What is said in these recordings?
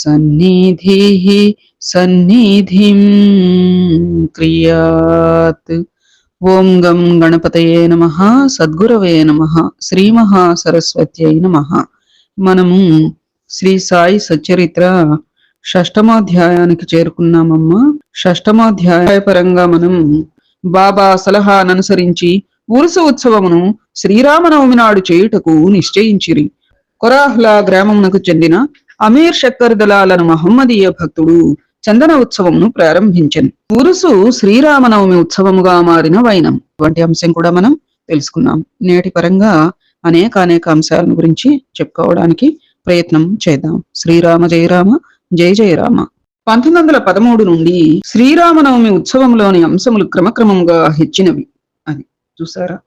సన్నిధి సన్నిధిం క్రియాత్ ఓం గం గణపతయే నమ సద్గురవే నమ శ్రీ మహాసరస్వత్యై నమ. మనము శ్రీ సాయి సచరిత్ర షష్టమాధ్యాయానికి చేరుకున్నామమ్మా. షష్టమాధ్యాయ పరంగా మనం బాబా సలహాను అనుసరించి ఉరుస ఉత్సవమును శ్రీరామనవమి నాడు చేయుటకు నిశ్చయించిరి. కొరాహ్లా గ్రామమునకు చెందిన అమీర్ షక్కర్ దళాలను మహమ్మదీయ భక్తుడు చందన ఉత్సవంను ప్రారంభించను. ఉరుసు శ్రీరామనవమి ఉత్సవముగా మారిన వైనం. వంటి అంశం కూడా మనం తెలుసుకున్నాం. నేటి పరంగా అనేక అనేక అంశాలను గురించి చెప్పుకోవడానికి ప్రయత్నం చేద్దాం. శ్రీరామ జయరామ జయ జయరామ పంతొమ్మిది వందల పదమూడు నుండి శ్రీరామనవమి ఉత్సవంలోని అంశములు క్రమక్రమంగా హెచ్చినవి. అది చూసారా?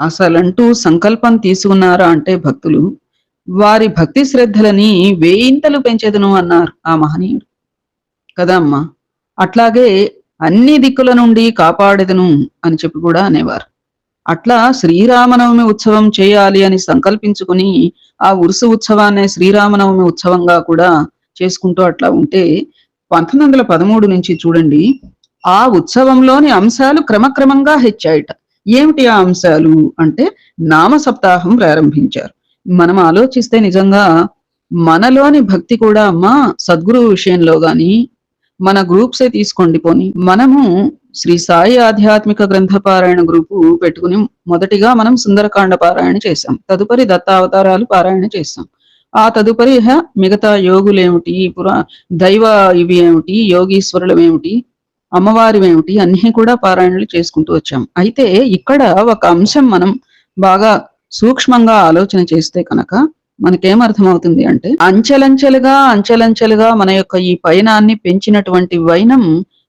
అసలంటూ సంకల్పం తీసుకున్నారా అంటే భక్తులు వారి భక్తి శ్రద్ధలని వేయింతలు పెంచేదను అన్నారు ఆ మహనీయుడు. కదా అమ్మా అట్లాగే అన్ని దిక్కుల నుండి కాపాడేదను అని చెప్పి కూడా అనేవారు. అట్లా శ్రీరామనవమి ఉత్సవం చేయాలి అని సంకల్పించుకుని ఆ ఉరుసు ఉత్సవాన్ని శ్రీరామనవమి ఉత్సవంగా కూడా చేసుకుంటూ అట్లా ఉంటే పంతొమ్మిది వందల పదమూడు నుంచి చూడండి ఆ ఉత్సవంలోని అంశాలు క్రమక్రమంగా హెచ్చాయట. ఏమిటి ఆ అంశాలు? అంటే నామ సప్తాహం ప్రారంభించారు. మనం ఆలోచిస్తే నిజంగా మనలోని భక్తి కూడా మా సద్గురు విషయంలో గాని మన గ్రూప్సే తీసుకోండి పోని. మనము శ్రీ సాయి ఆధ్యాత్మిక గ్రంథ పారాయణ గ్రూపు పెట్టుకుని మొదటిగా మనం సుందరకాండ పారాయణ చేశాం. తదుపరి దత్తావతారాలు పారాయణ చేశాం. ఆ తదుపరి హ మిగతా యోగులేమిటి పురా దైవ ఇవి ఏమిటి యోగీశ్వరులు ఏమిటి అమ్మవారి ఏమిటి అన్ని కూడా పారాయణలు చేసుకుంటూ వచ్చాం. అయితే ఇక్కడ ఒక అంశం మనం బాగా సూక్ష్మంగా ఆలోచన చేస్తే కనుక మనకేమర్థమవుతుంది అంటే అంచెలంచెలుగా అంచెలంచెలుగా మన యొక్క ఈ పయనాన్ని పెంచినటువంటి వైనం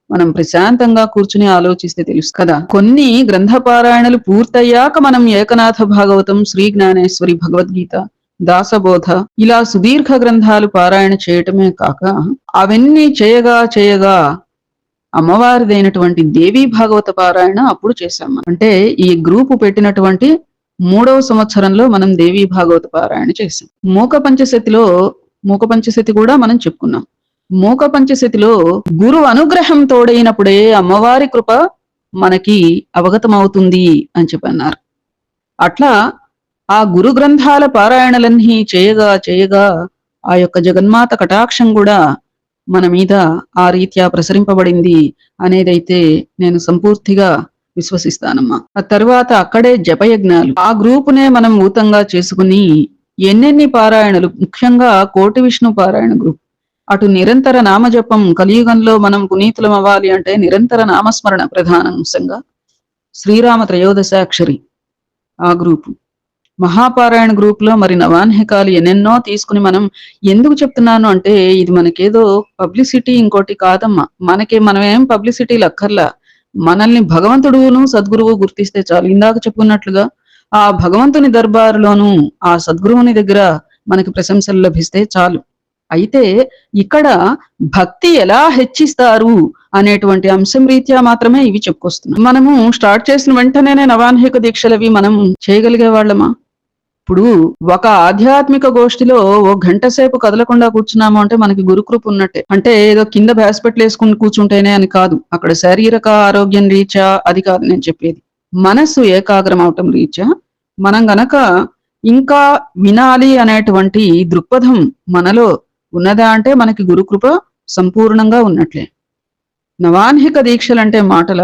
మనం ప్రశాంతంగా కూర్చుని ఆలోచిస్తే తెలుసు కదా. కొన్ని గ్రంథ పారాయణలు పూర్తయ్యాక మనం ఏకనాథ భాగవతం శ్రీ జ్ఞానేశ్వరి భగవద్గీత దాసబోధ ఇలా సుదీర్ఘ గ్రంథాలు పారాయణ చేయటమే కాక అవన్నీ చేయగా చేయగా అమ్మవారిదైనటువంటి దేవీ భాగవత పారాయణ అప్పుడు చేశాం అంటే ఈ గ్రూపు పెట్టినటువంటి మూడవ సంవత్సరంలో మనం దేవీ భాగవత పారాయణ చేసాం మూక పంచశతిలో మూక పంచశతి కూడా మనం చెప్పుకున్నాం. మూక పంచశతిలో గురు అనుగ్రహం తోడైనప్పుడే అమ్మవారి కృప మనకి అవగతమవుతుంది అని చెప్పన్నారు. అట్లా ఆ గురు గ్రంథాల పారాయణలన్నీ చేయగా చేయగా ఆ యొక్క జగన్మాత కటాక్షం కూడా మన మీద ఆ రీత్యా ప్రసరింపబడింది అనేదైతే నేను సంపూర్తిగా విశ్వసిస్తానమ్మా. ఆ తర్వాత అక్కడే జపయజ్ఞాలు. ఆ గ్రూపునే మనం ఊతంగా చేసుకుని ఎన్నెన్ని పారాయణలు ముఖ్యంగా కోటి విష్ణు పారాయణ గ్రూప్. అటు నిరంతర నామజపం కలియుగంలో మనం పునీతులం అవ్వాలి అంటే నిరంతర నామస్మరణ ప్రధాన అంశంగా శ్రీరామ త్రయోదశాక్షరి ఆ గ్రూపు. మహాపారాయణ గ్రూప్లో మరి నవాన్హికాలు ఎన్నెన్నో తీసుకుని మనం ఎందుకు చెప్తున్నాను అంటే ఇది మనకేదో పబ్లిసిటీ ఇంకోటి కాదమ్మా. మనకి మనం ఏం పబ్లిసిటీ లక్కర్లా. మనల్ని భగవంతుడును సద్గురువు గుర్తిస్తే చాలు. ఇందాక చెప్పుకున్నట్లుగా ఆ భగవంతుని దర్బారులోను ఆ సద్గురువుని దగ్గర మనకి ప్రశంసలు లభిస్తే చాలు. అయితే ఇక్కడ భక్తి ఎలా హెచ్చిస్తారు అనేటువంటి అంశం రీత్యా మాత్రమే ఇవి చెప్పుకొస్తున్నాం. మనము స్టార్ట్ చేసిన వెంటనే నవాన్హిక దీక్షలవి మనం చేయగలిగే వాళ్ళమా? ఇప్పుడు ఒక ఆధ్యాత్మిక గోష్ఠిలో ఓ గంట సేపు కదలకుండా కూర్చున్నాము అంటే మనకి గురుకృప ఉన్నట్టే. అంటే ఏదో కింద బ్యాస్పెట్లు వేసుకుని కూర్చుంటేనే అని కాదు. అక్కడ శారీరక ఆరోగ్యం రీచా అది కాదు నేను చెప్పేది. మనస్సు ఏకాగ్రం అవటం రీచా మనం గనక ఇంకా వినాలి అనేటువంటి దృక్పథం మనలో ఉన్నదా అంటే మనకి గురుకృప సంపూర్ణంగా ఉన్నట్లే. నవాన్హిక దీక్షలంటే మాటల?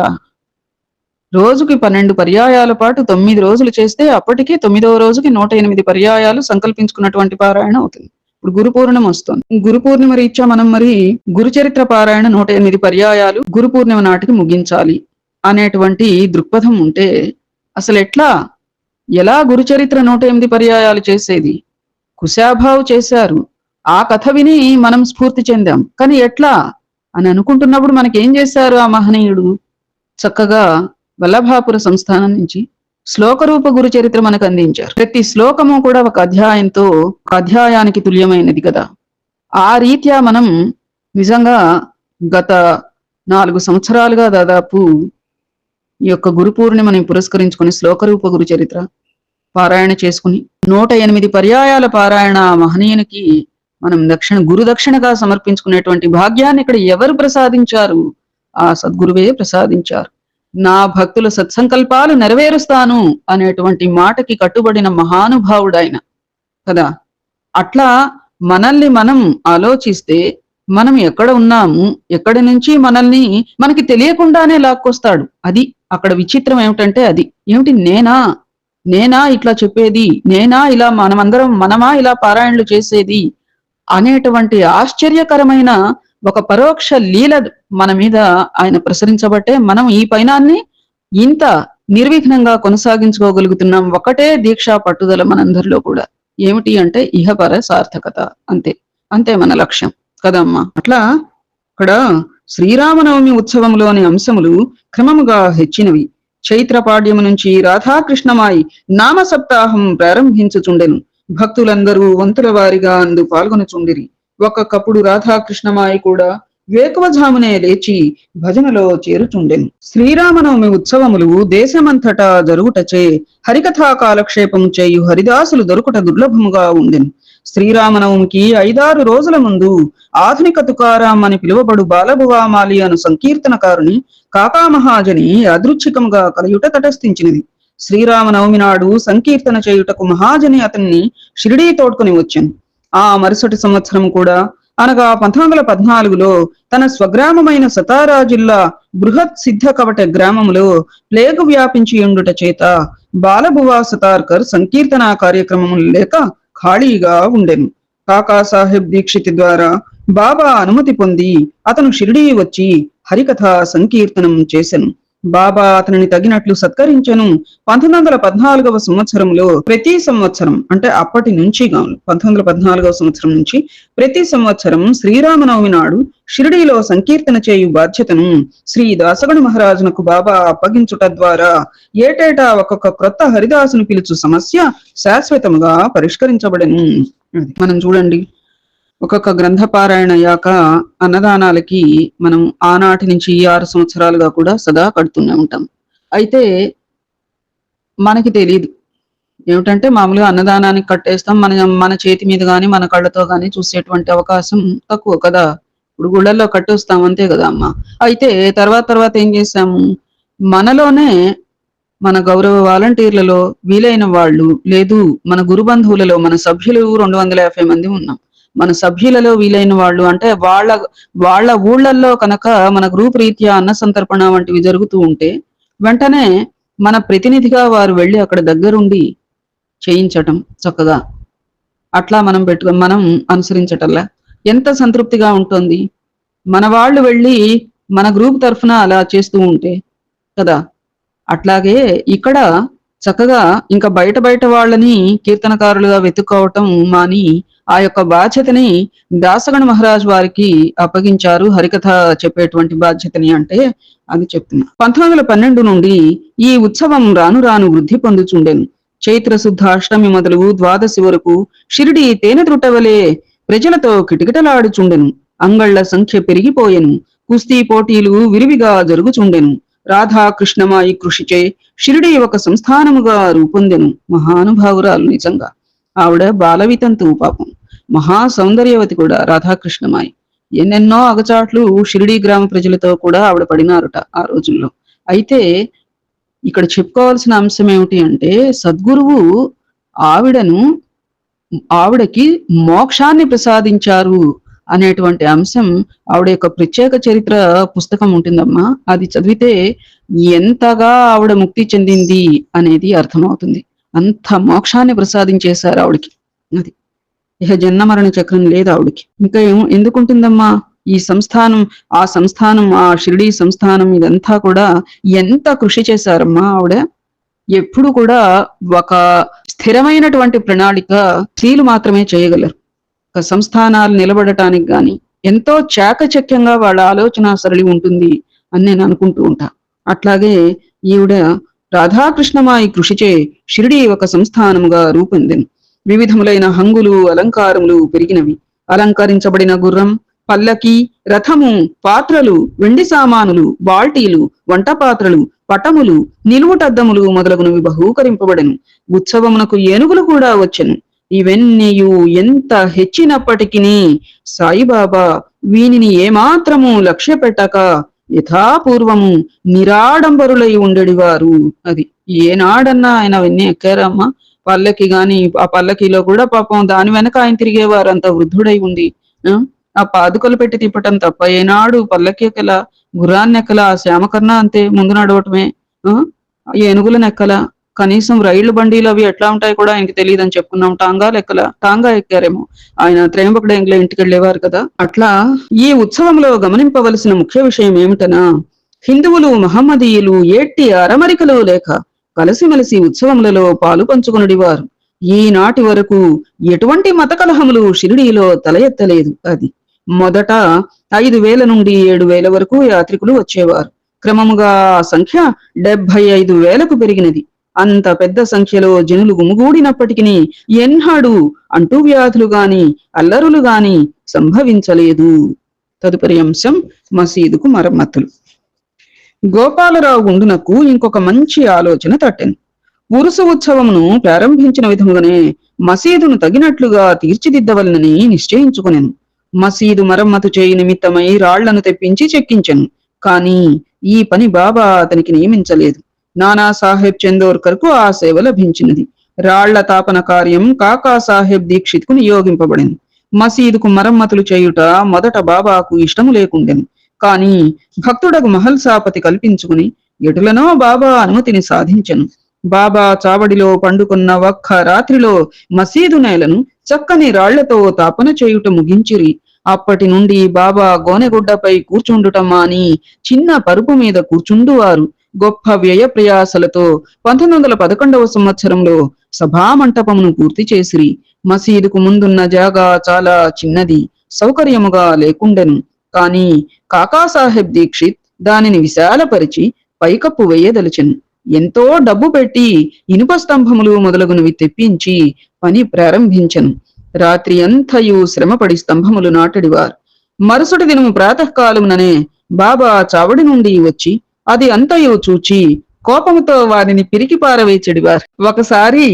రోజుకి పన్నెండు పర్యాయాల పాటు తొమ్మిది రోజులు చేస్తే అప్పటికి తొమ్మిదవ రోజుకి నూట ఎనిమిది పర్యాయాలు సంకల్పించుకున్నటువంటి పారాయణ అవుతుంది. ఇప్పుడు గురు పూర్ణిమ వస్తుంది. గురు పూర్ణిమ రీత్యా మనం మరి గురుచరిత్ర పారాయణ నూట ఎనిమిది పర్యాయాలు గురు పూర్ణిమ నాటికి ముగించాలి అనేటువంటి దృక్పథం ఉంటే అసలు ఎట్లా? ఎలా గురుచరిత్ర నూట ఎనిమిది పర్యాయాలు చేసేది? కుశాభావు చేశారు. ఆ కథ విని మనం స్ఫూర్తి చెందాం. కానీ ఎట్లా? అని అనుకుంటున్నప్పుడు మనకేం చేశారు ఆ మహనీయుడు? చక్కగా వల్లభాపుర సంస్థానం నుంచి శ్లోకరూప గురు చరిత్ర మనకు అందించారు. ప్రతి శ్లోకము కూడా ఒక అధ్యాయంతో ఒక అధ్యాయానికి తుల్యమైనది కదా. ఆ రీత్యా మనం నిజంగా గత నాలుగు సంవత్సరాలుగా దాదాపు ఈ యొక్క గురు పూర్ణిమని పురస్కరించుకుని శ్లోకరూప గురు చరిత్ర పారాయణ చేసుకుని నూట ఎనిమిది పర్యాయాల పారాయణ మహనీయునికి మనం దక్షిణ గురు దక్షిణగా సమర్పించుకునేటువంటి భాగ్యాన్ని ఇక్కడ ఎవరు ప్రసాదించారు? ఆ సద్గురువే ప్రసాదించారు. నా భక్తుల సత్సంకల్పాలు నెరవేరుస్తాను అనేటువంటి మాటకి కట్టుబడిన మహానుభావుడైన. కదా? అట్లా మనల్ని మనం ఆలోచిస్తే మనం ఎక్కడ ఉన్నాము ఎక్కడి నుంచి మనల్ని మనకి తెలియకుండానే లాక్కొస్తాడు. అది అక్కడ విచిత్రం ఏమిటంటే అది. ఏమిటి? నేనా? నేనా ఇట్లా చెప్పేది? నేనా ఇలా మనమందరం మనమా ఇలా పారాయణలు చేసేది? అనేటువంటి ఆశ్చర్యకరమైన ఒక పరోక్ష లీల మన మీద ఆయన ప్రసరించబట్టే మనం ఈ పైనాన్ని ఇంత నిర్విఘ్నంగా కొనసాగించుకోగలుగుతున్నాం. ఒకటే దీక్షా పట్టుదల మనందరిలో కూడా. ఏమిటి అంటే ఇహపర సార్థకత. అంతే. అంతే మన లక్ష్యం. కదమ్మా? అట్లా ఇక్కడ శ్రీరామనవమి ఉత్సవంలోని అంశములు క్రమముగా హెచ్చినవి. చైత్రపాడ్యము నుంచి రాధాకృష్ణమాయి నామ సప్తాహం ప్రారంభించుచుండెను. భక్తులందరూ వంతుల వారిగా అందు పాల్గొనుచుండిరి. ఒక్కొక్కప్పుడు రాధాకృష్ణమాయి కూడా వేకువజామునే లేచి భజనలో చేరుచుండెను శ్రీరామనవమి ఉత్సవములు దేశమంతటా జరుగుటచే హరికథా కాలక్షేపం చేయు హరిదాసులు దొరుకుట దుర్లభముగా ఉండెను. శ్రీరామనవమికి ఐదారు రోజుల ముందు ఆధునిక తుకారాం అని పిలువబడు బాలభువామాలి అను సంకీర్తనకారుని కాకామహాజని అదృచ్ఛికముగా కలయుట తటస్థించినది. శ్రీరామనవమి నాడు సంకీర్తన చేయుటకు మహాజని అతన్ని షిరిడీ తోడ్కొని వచ్చాను. ఆ మరుసటి సంవత్సరం కూడా అనగా పంతొమ్మిది వందల పద్నాలుగులో తన స్వగ్రామమైన సతారా జిల్లా బృహత్ సిద్ధ కవట గ్రామంలో ప్లేగు వ్యాపించి ఉండుట చేత బాలబువా సతార్కర్ సంకీర్తన కార్యక్రమం లేక ఖాళీగా ఉండెను. కాకాసాహెబ్ దీక్షితి దీక్షిత్ ద్వారా బాబా అనుమతి పొంది అతను షిరిడీ వచ్చి హరికథ సంకీర్తనం చేసెను. బాబా అతనిని తగినట్లు సత్కరించెను. పంతొమ్మిది వందల పద్నాలుగవ సంవత్సరంలో ప్రతి సంవత్సరం అంటే అప్పటి నుంచి గాను పంతొమ్మిది వందల పద్నాలుగవ సంవత్సరం నుంచి ప్రతి సంవత్సరం శ్రీరామనవమి నాడు షిరిడీలో సంకీర్తన చేయు బాధ్యతను శ్రీ దాసగణ మహారాజునకు బాబా అప్పగించుట ద్వారా ఏటేటా ఒక్కొక్క క్రొత్త హరిదాసును పిలుచు సమస్య శాశ్వతముగా పరిష్కరించబడను. మనం చూడండి. ఒక్కొక్క గ్రంథ పారాయణ అయ్యాక అన్నదానాలకి మనం ఆనాటి నుంచి ఈ ఆరు సంవత్సరాలుగా కూడా సదా కడుతూనే ఉంటాం. అయితే మనకి తెలియదు ఏమిటంటే మామూలుగా అన్నదానానికి కట్టేస్తాం మన మన చేతి మీద కానీ మన కళ్ళతో కానీ చూసేటువంటి అవకాశం తక్కువ కదా. ఇప్పుడు గుళ్ళల్లో కట్టేస్తాం అంతే కదా అమ్మ. అయితే తర్వాత తర్వాత ఏం చేసాము మనలోనే మన గౌరవ వాలంటీర్లలో వీలైన వాళ్ళు లేదు మన గురు బంధువులలో మన సభ్యులు రెండు వందల యాభై మంది ఉన్నాం. మన సభ్యులలో వీలైన వాళ్ళు. అంటే వాళ్ళ వాళ్ళ ఊళ్ళల్లో కనుక మన గ్రూప్ రీత్యా అన్న సంతర్పణ వంటివి జరుగుతూ ఉంటే వెంటనే మన ప్రతినిధిగా వారు వెళ్ళి అక్కడ దగ్గరుండి చేయించటం చక్కగా. అట్లా మనం పెట్టుకో మనం అనుసరించటంలా. ఎంత సంతృప్తిగా ఉంటుంది. మన వాళ్ళు వెళ్ళి మన గ్రూప్ తరఫున అలా చేస్తూ ఉంటే కదా. అట్లాగే ఇక్కడ చక్కగా ఇంకా బయట బయట వాళ్ళని కీర్తనకారులుగా వెతుక్కోవటం మాని ఆ యొక్క బాధ్యతని దాసగణ మహారాజ్ వారికి అప్పగించారు. హరికథ చెప్పేటువంటి బాధ్యతని అంటే అది చెప్తున్నా. పంతొమ్మిది వందల పన్నెండు నుండి ఈ ఉత్సవం రాను రాను వృద్ధి పొందుచుండెను. చైత్ర శుద్ధ అష్టమి మొదలు ద్వాదశి వరకు షిరిడి తేనె త్రుటవలే ప్రజలతో కిటకిటలాడుచుండెను. అంగళ్ళ సంఖ్య పెరిగిపోయెను. కుస్తీ పోటీలు విరివిగా జరుగుచుండెను. రాధా కృష్ణమాయి కృషిచే షిరిడి ఒక సంస్థానముగా రూపొందెను మహానుభావురాలు నిజంగా. ఆవిడ బాలవితంతు పాపం. మహా సౌందర్యవతి కూడా రాధాకృష్ణమాయి. ఎన్నెన్నో అగచాట్లు షిరిడి గ్రామ ప్రజలతో కూడా ఆవిడ పడినారుట ఆ రోజుల్లో. అయితే ఇక్కడ చెప్పుకోవాల్సిన అంశం ఏమిటి అంటే సద్గురువు ఆవిడను ఆవిడకి మోక్షాన్ని ప్రసాదించారు అనేటువంటి అంశం ఆవిడ యొక్క ప్రత్యేక చరిత్ర పుస్తకం ఉంటుందమ్మా. అది చదివితే ఎంతగా ఆవిడ ముక్తి చెందింది అనేది అర్థమవుతుంది. అంత మోక్షాన్ని ప్రసాదించేశారు ఆవిడకి. అది ఇహ జన్మ మరణ చక్రం లేదు ఆవిడకి. ఇంకా ఏం ఎందుకుంటుందమ్మా? ఈ సంస్థానం ఆ సంస్థానం ఆ షిరిడీ సంస్థానం ఇదంతా కూడా ఎంత కృషి చేశారమ్మా ఆవిడ? ఎప్పుడు కూడా ఒక స్థిరమైనటువంటి ప్రణాళిక స్త్రీలు మాత్రమే చేయగలరు. సంస్థానాలు నిలబడటానికి గాని ఎంతో చాకచక్యంగా వాళ్ళ ఆలోచన సరళి ఉంటుంది అని నేను అనుకుంటూ ఉంటా. అట్లాగే ఈవిడ రాధాకృష్ణమాయి కృషిచే షిరిడి ఒక సంస్థానముగా రూపొందింది వివిధములైన హంగులు అలంకారములు పెరిగినవి. అలంకరించబడిన గుర్రం పల్లకి రథము పాత్రలు వెండి సామానులు బాల్టీలు వంట పాత్రలు పటములు నిలువుటద్దములు మొదలగునవి బహూకరింపబడెను. ఉత్సవమునకు ఏనుగులు కూడా వచ్చెను. ఇవన్నీయు ఎంత హెచ్చినప్పటికీ సాయిబాబా వీనిని ఏమాత్రము లక్ష్య పెట్టక యథాపూర్వము నిరాడంబరులై ఉండేవారు అది ఏనాడన్నా ఆయన అవన్నీ ఎక్కారమ్మా పల్లకి గాని ఆ పల్లకిలో కూడా పాపం దాని వెనక ఆయన తిరిగేవారు అంత వృద్ధుడై ఉంది ఆ? ఆ పాదుకలు పెట్టి తిప్పటం తప్ప ఏనాడు పల్లకి ఎక్కల గుర్రాన్ని ఎక్కల శ్యామకర్ణ అంతే ముందు నడవటమే ఆ? ఏనుగులను కనీసం రైళ్ళు బండీలు అవి ఎట్లా ఉంటాయి కూడా ఆయనకి తెలియదు అని చెప్పుకున్నాం. టాంగా లెక్కల టాంగా ఎక్కారేమో. ఆయన త్రేంబకుడు ఎంగ్ల ఇంటికి వెళ్ళేవారు కదా. అట్లా ఈ ఉత్సవంలో గమనింపవలసిన ముఖ్య విషయం ఏమిటనా? హిందువులు మహమ్మదీయులు ఏట్టి అరమరికలు లేక కలిసిమెలిసి ఉత్సవములలో పాలు పంచుకొనుడివారు. ఈనాటి వరకు ఎటువంటి మత కలహములు షిరిడీలో తల ఎత్తలేదు అది. మొదట ఐదు వేల నుండి ఏడు వేల వరకు యాత్రికులు వచ్చేవారు. క్రమముగా సంఖ్య డెబ్బై ఐదు వేలకు పెరిగినది. అంత పెద్ద సంఖ్యలో జనులు గుమిగూడినప్పటికీ ఎన్నాడు అంటూ వ్యాధులు గాని అల్లరులు గాని సంభవించలేదు. తదుపరి అంశం మసీదుకు మరమ్మతులు. గోపాలరావు గుండునకు ఇంకొక మంచి ఆలోచన తట్టింది ఉరుసు ఉత్సవమును ప్రారంభించిన విధముగానే మసీదును తగినట్లుగా తీర్చిదిద్దవలనని నిశ్చయించుకునేను. మసీదు మరమ్మతు చేయి నిమిత్తమై రాళ్ళను తెప్పించి చెక్కించెను. కాని ఈ పని బాబా అతనికి నియమించలేదు. నానా సాహెబ్ చందోర్కర్కు ఆ సేవ లభించినది. రాళ్ళ తాపన కార్యం కాకా సాహెబ్ దీక్షిత్కు నియోగింపబడింది. మసీదుకు మరమ్మతులు చేయుట మొదట బాబాకు ఇష్టము లేకుండెను. కాని భక్తుడకు మహల్సాపతి కల్పించుకుని ఎటులనో బాబా అనుమతిని సాధించెను. బాబా చావడిలో పండుకున్న ఒక్క రాత్రిలో మసీదు నేలను చక్కని రాళ్ళతో తాపన చేయుట ముగించిరి. అప్పటి నుండి బాబా గోనెగుడ్డపై కూర్చుండుట మాని చిన్న పరుపు మీద కూర్చుండువారు. గొప్ప వ్యయ ప్రయాసలతో పంతొమ్మిది వందల పదకొండవ సంవత్సరంలో సభామంటపమును పూర్తి చేసిరి. మసీదుకు ముందున్న జాగా చాలా చిన్నది సౌకర్యముగా లేకుండెను. కాని కాకాసాహెబ్ దీక్షిత్ దానిని విశాలపరిచి పైకప్పు వేయదలిచెను. ఎంతో డబ్బు పెట్టి ఇనుప స్తంభములు మొదలగునవి తెప్పించి పని ప్రారంభించెను. రాత్రి అంతయు శ్రమపడి స్తంభములు నాటడివారు. మరుసటి దినము ప్రాతకాలముననే బాబా చావడి నుండి వచ్చి అది అంతయు చూచి కోపముతో వారిని పిరికి పారవేచెడివారు ఒకసారి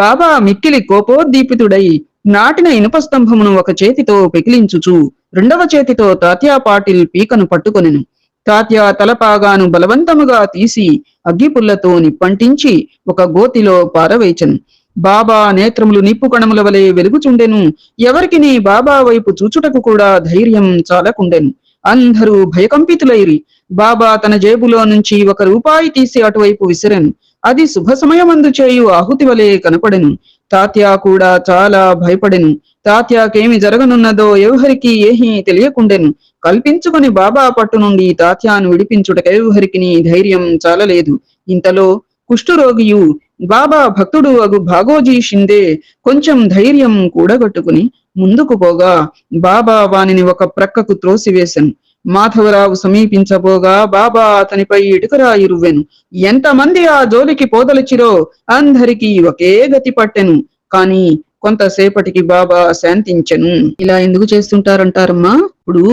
బాబా మిక్కిలి కోపోద్దీపితుడై నాటిన ఇనుప స్తంభమును ఒక చేతితో పెకిలించుచు రెండవ చేతితో తాత్యా పాటిల్ పీకను పట్టుకొనెను. తాత్యా తలపాగాను బలవంతముగా తీసి అగ్గిపుల్లతో నిప్పంటించి ఒక గోతిలో పారవేచెను. బాబా నేత్రములు నిప్పు కణముల వలె వెలుగుచుండెను. ఎవరికి నీ బాబా వైపు చూచుటకు కూడా ధైర్యం చాలకుండెను. అందరూ భయకంపితులైరి. బాబా తన జేబులో నుంచి ఒక రూపాయి తీసి అటువైపు విసిరెను. అది శుభ సమయమందు చేయు ఆహుతి వలె కనపడెను. తాత్యా కూడా చాలా భయపడెను. తాత్యాకేమి జరగనున్నదో ఎవరికి ఏహీ తెలియకుండెను. కల్పించుకుని బాబా పట్టు నుండి తాత్యాను విడిపించుటకెవ్వరికి ధైర్యం చాలలేదు. ఇంతలో కుష్ఠురోగియు బాబా భక్తుడు అగు భాగోజీ షిందే కొంచెం ధైర్యం కూడగట్టుకుని ముందుకు పోగా బాబా వానిని ఒక ప్రక్కకు త్రోసివేశాను. మాధవరావు సమీపించబోగా బాబా అతనిపై ఇటుకరాయి రువ్వెను ఎంతమంది ఆ జోలికి పోదలిచిరో అందరికీ ఒకే గతి పట్టెను. కాని కొంతసేపటికి బాబా శాంతించెను. ఇలా ఎందుకు చేస్తుంటారంటారమ్మా? ఇప్పుడు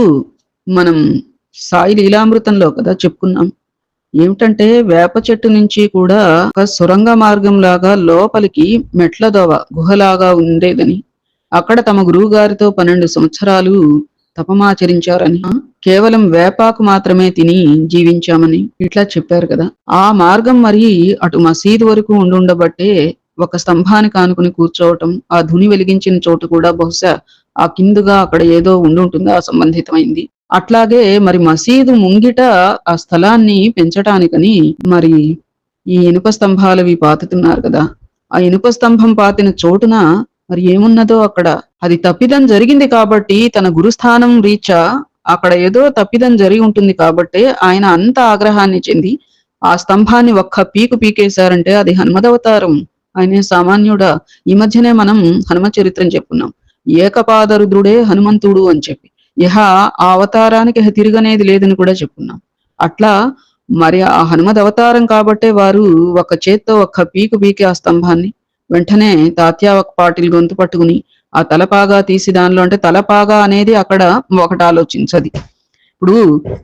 మనం సాయి లీలామృతంలో కదా చెప్పుకున్నాం. ఏమిటంటే వేప చెట్టు నుంచి కూడా ఒక సొరంగ మార్గం లాగా లోపలికి మెట్ల దోవ గుహలాగా ఉండేదని. అక్కడ తమ గురువు గారితో పన్నెండు సంవత్సరాలు తపమాచరించారని కేవలం వేపాకు మాత్రమే తిని జీవించామని ఇట్లా చెప్పారు కదా. ఆ మార్గం మరి అటు మసీదు వరకు ఉండుండబట్టే ఒక స్తంభానికి ఆనుకుని కూర్చోవటం ఆ ధుని వెలిగించిన చోటు కూడా బహుశా ఆ కిందుగా అక్కడ ఏదో ఉండి ఉంటుంది ఆ సంబంధితమైంది. అట్లాగే మరి మసీదు ముంగిట ఆ స్థలాన్ని పెంచటానికని మరి ఈ ఇనుప స్తంభాలవి పాతుతున్నారు కదా. ఆ ఇనుప స్తంభం పాతిన చోటున మరి ఏమున్నదో అక్కడ. అది తప్పిదం జరిగింది కాబట్టి తన గురుస్థానం రీచా అక్కడ ఏదో తప్పిదం జరిగి ఉంటుంది కాబట్టి ఆయన అంత ఆగ్రహాన్ని చెంది ఆ స్తంభాన్ని ఒక్క పీకు పీకేశారంటే అది హనుమదవతారం. ఆయనే సామాన్యుడా. ఈ మధ్యనే మనం హనుమ చరిత్రం చెప్పుకున్నాం ఏకపాదరుద్రుడే హనుమంతుడు అని చెప్పి. ఇహ ఆ అవతారానికి తిరగనేది లేదని కూడా చెప్పుకున్నాం అట్లా మరి ఆ హనుమద్ అవతారం కాబట్టే వారు ఒక చేత్తో ఒక్క పీకు పీకి ఆ స్తంభాన్ని వెంటనే తాత్యా ఒక పాటిల్ గొంతు పట్టుకుని ఆ తలపాగా తీసి దానిలో అంటే తలపాగా అనేది అక్కడ ఒకటి ఆలోచించది. ఇప్పుడు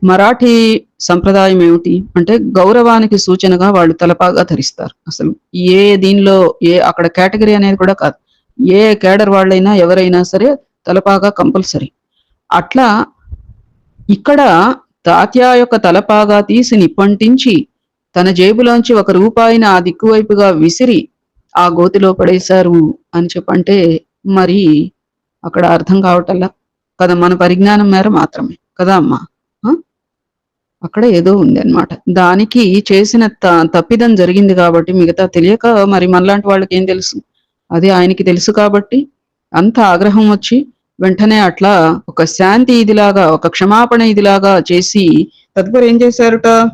మరాఠీ సంప్రదాయం ఏమిటి? అంటే గౌరవానికి సూచనగా వాళ్ళు తలపాగా ధరిస్తారు. అసలు ఏ దీనిలో ఏ అక్కడ కేటగిరీ అనేది కూడా కాదు. ఏ కేడర్ వాళ్ళైనా ఎవరైనా సరే తలపాగా కంపల్సరీ. అట్లా ఇక్కడ తాత్యా యొక్క తలపాగా తీసి నిప్పంటించి తన జేబులోంచి ఒక రూపాయిని ఆ దిక్కువైపుగా విసిరి ఆ గోతిలో పడేశారు అని చెప్పంటే మరి అక్కడ అర్థం కావటల్లా కదా మన పరిజ్ఞానం మేర మాత్రమే. కదా అమ్మా? ఆ? అక్కడ ఏదో ఉంది అనమాట దానికి చేసిన త- తప్పిదం జరిగింది కాబట్టి మిగతా తెలియక మరి మనలాంటి వాళ్ళకి ఏం తెలుసు? అది ఆయనకి తెలుసు కాబట్టి అంత ఆగ్రహం వచ్చి వెంటనే అట్లా ఒక శాంతి ఇదిలాగా ఒక క్షమాపణ ఇదిలాగా చేసి తదుపరి ఏం చేశారట?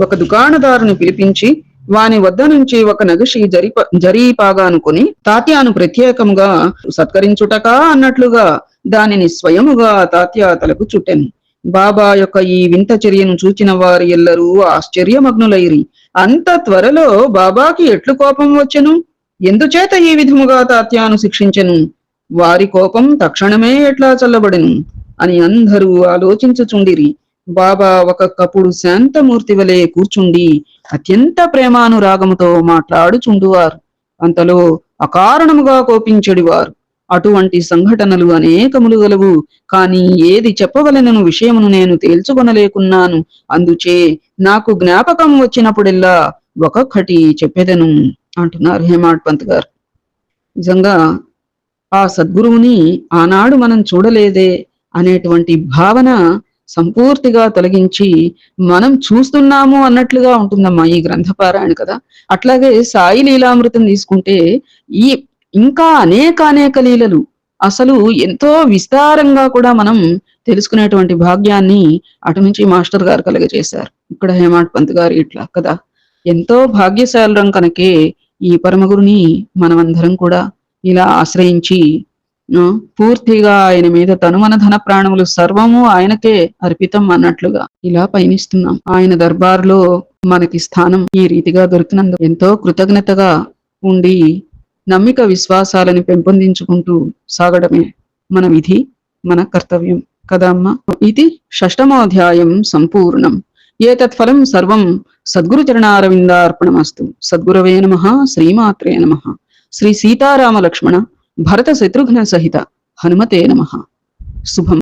ఒక దుకాణదారుని పిలిపించి వాని వద్ద నుంచి ఒక నగషి జరిప జరీపాగానుకుని తాత్యాను ప్రత్యేకముగా సత్కరించుటకా అన్నట్లుగా దానిని స్వయముగా తాత్య తలకు చుట్టెను. బాబా యొక్క ఈ వింత చర్యను చూచిన వారు ఎల్లరూ ఆశ్చర్యమగ్నులైరి. అంత త్వరలో బాబాకి ఎట్లు కోపం వచ్చెను? ఎందుచేత ఈ విధముగా తాత్యాను శిక్షించెను? వారి కోపం తక్షణమే ఎట్లా చల్లబడెను? అని అందరూ ఆలోచించుచుండిరి. బాబా ఒక్కొక్కప్పుడు శాంతమూర్తి వలె కూర్చుండి అత్యంత ప్రేమానురాగముతో మాట్లాడుచుండువారు. అంతలో అకారణముగా కోపించెడివారు. అటువంటి సంఘటనలు అనేకములు గలవు. కాని ఏది చెప్పవలనను విషయమును నేను తేల్చుకొనలేకున్నాను. అందుచే నాకు జ్ఞాపకం వచ్చినప్పుడెల్లా ఒక్కొక్కటి చెప్పేదను అంటున్నారు హేమాడ్ పంత్ గారు. నిజంగా ఆ సద్గురువుని ఆనాడు మనం చూడలేదే అనేటువంటి భావన సంపూర్తిగా తొలగించి మనం చూస్తున్నాము అన్నట్లుగా ఉంటుందమ్మా ఈ గ్రంథపారాయణ కదా. అట్లాగే సాయి లీలామృతం తీసుకుంటే ఈ ఇంకా అనేక అనేక లీలలు అసలు ఎంతో విస్తారంగా కూడా మనం తెలుసుకునేటువంటి భాగ్యాన్ని అటు నుంచి మాస్టర్ గారు కలగజేశారు. ఇక్కడ హేమాట్ పంత్ గారు ఇట్లా కదా. ఎంతో భాగ్యశాలం కనుకే ఈ పరమగురుని మనమందరం కూడా ఇలా ఆశ్రయించి పూర్తిగా ఆయన మీద తనుమన ధన ప్రాణములు సర్వము ఆయనకే అర్పితం అన్నట్లుగా ఇలా పయనిస్తున్నాం. ఆయన దర్బార్లో మనకి స్థానం ఈ రీతిగా దొరికినందుకు ఎంతో కృతజ్ఞతగా ఉండి నమ్మిక విశ్వాసాలని పెంపొందించుకుంటూ సాగడమే మన విధి మన కర్తవ్యం. కదా అమ్మా? ఇది షష్టమోధ్యాయం సంపూర్ణం. ఏతత్ ఫలం సర్వం సద్గురు చరణారవిందార్పణమస్తు. సద్గురవే నమ శ్రీమాత్రే నమ. శ్రీ సీతారామ లక్ష్మణ భరత శత్రుఘ్న సహిత హనుమతే నమ శుభం